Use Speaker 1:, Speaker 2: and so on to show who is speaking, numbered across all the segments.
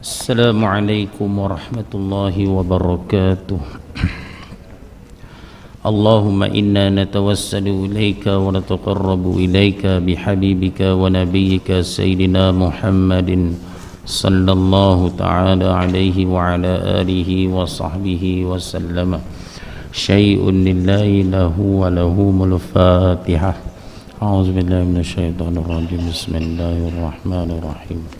Speaker 1: السلام عليكم ورحمة الله وبركاته. اللهم إنا نتوسل إليك ونتقرب إليك بحبيبك ونبيك سيدنا محمد صلى الله تعالى عليه وعلى آله وصحبه وسلم. شيء لله له وله الفاتحة. أعوذ بالله من الشيطان الرجيم. بسم الله الرحمن الرحيم.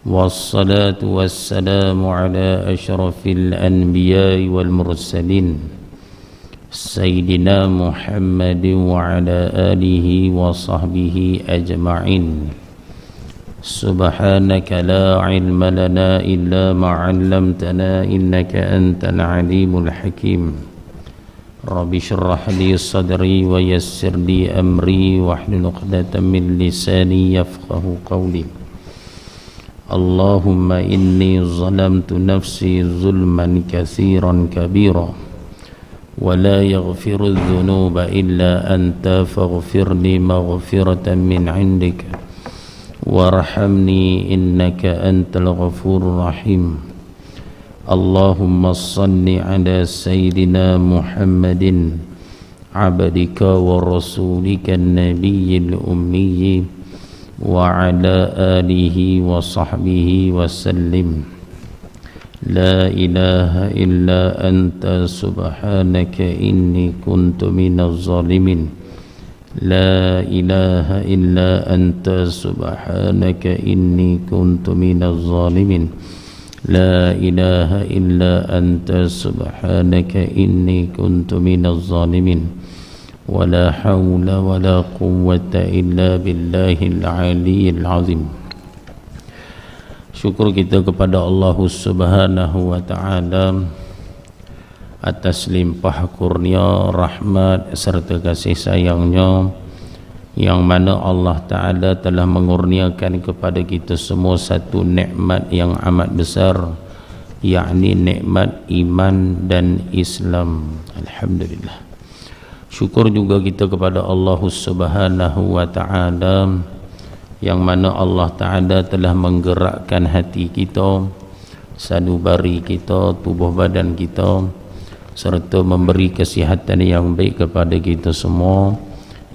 Speaker 1: والصلاة والسلام على أشرف الأنبياء والمرسلين سيدنا محمد وعلى آله وصحبه أجمعين. سبحانك لا علم لنا إلا ما علمتنا إنك أنت العليم الحكيم. رب اشرح لي صدري ويسر لي أمري واحلل عقدة من لساني يفقه قولي. اللهم إني ظلمت نفسي ظلما كثيرا كبيرا ولا يغفر الذنوب إلا أنت فاغفر لي مغفرة من عندك وارحمني إنك أنت الغفور الرحيم. اللهم صل على سيدنا محمد عبدك ورسولك النبي الأمي. وعلى آله وصحبه وسلم لا إله إلا أنت سبحانك إني كنت من الظالمين لا إله إلا أنت سبحانك إني كنت من الظالمين لا إله إلا أنت سبحانك إني كنت من الظالمين ولا حول ولا قوة إلا بالله العلي العظيم Syukur kita kepada Allah Subhanahu wa taala atas limpah kurnia, rahmat serta kasih sayangnya yang mana Allah Taala telah mengurniakan kepada kita semua satu nikmat yang amat besar yakni nikmat iman dan Islam. Alhamdulillah. Syukur juga kita kepada Allah Subhanahu wa taala yang mana Allah Ta'ala telah menggerakkan hati kita sanubari kita, tubuh badan kita serta memberi kesihatan yang baik kepada kita semua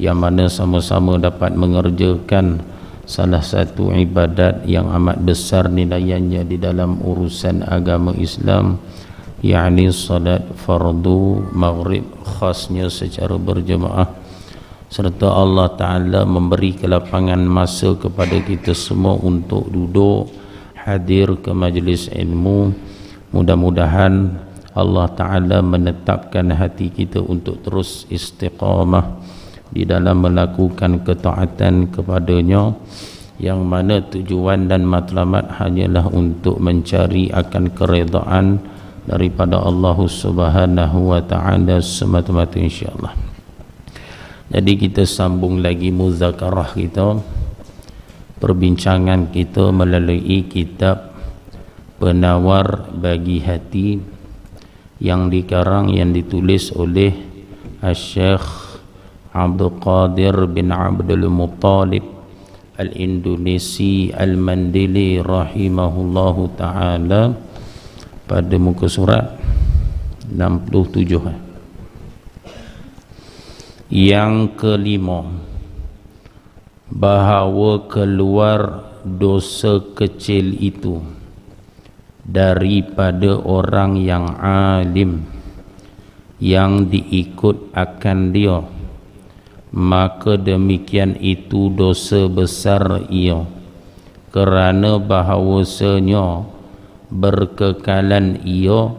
Speaker 1: yang mana sama-sama dapat mengerjakan salah satu ibadat yang amat besar nilainya di dalam urusan agama Islam yakni salat fardu maghrib khasnya secara berjemaah. Serta Allah Ta'ala memberi kelapangan masa kepada kita semua untuk duduk hadir ke majlis ilmu. Mudah-mudahan Allah Ta'ala menetapkan hati kita untuk terus istiqamah di dalam melakukan ketaatan kepadanya yang mana tujuan dan matlamat hanyalah untuk mencari akan keredaan daripada Allah Subhanahu wa taala semata-mata insya-Allah. Jadi kita sambung lagi muzakarah kita Perbincangan kita melalui kitab Penawar bagi hati Yang dikarang yang ditulis oleh Al-Syeikh Abdul Qadir bin Abdul Muttalib Al-Indonesi Al-Mandili Rahimahullahu Ta'ala Pada muka surat 67 yang kelima bahawa keluar dosa kecil itu daripada orang yang alim yang diikut akan dia. Maka demikian itu dosa besar ia. Kerana bahawasanya berkekalan ia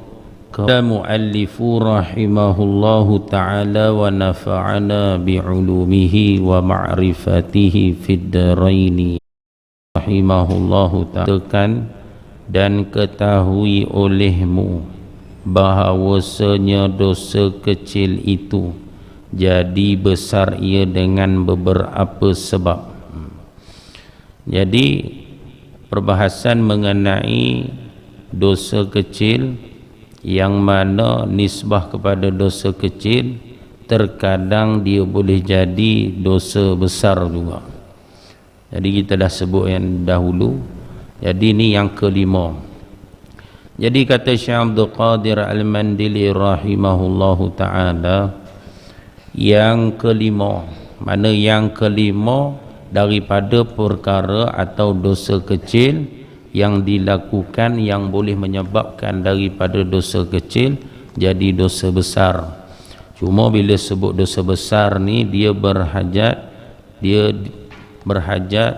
Speaker 1: kata muallifu rahimahullahu taala wa nafa'ana bi'ulumihi wa ma'rifatihi fid daraini. Rahimahullahu taala dan ketahui olehmu bahawasanya dosa kecil itu jadi besar ia dengan beberapa sebab. Jadi perbahasan mengenai dosa kecil yang mana nisbah kepada dosa kecil terkadang dia boleh jadi dosa besar juga. Jadi kita dah sebut yang dahulu. Jadi ini yang kelima. Jadi kata Syekh Abdul Qadir Al-Mandili rahimahullahu taala yang kelima. Mana yang kelima? Daripada perkara atau dosa kecil yang dilakukan yang boleh menyebabkan daripada dosa kecil jadi dosa besar. Cuma bila sebut dosa besar ni dia berhajat dia berhajat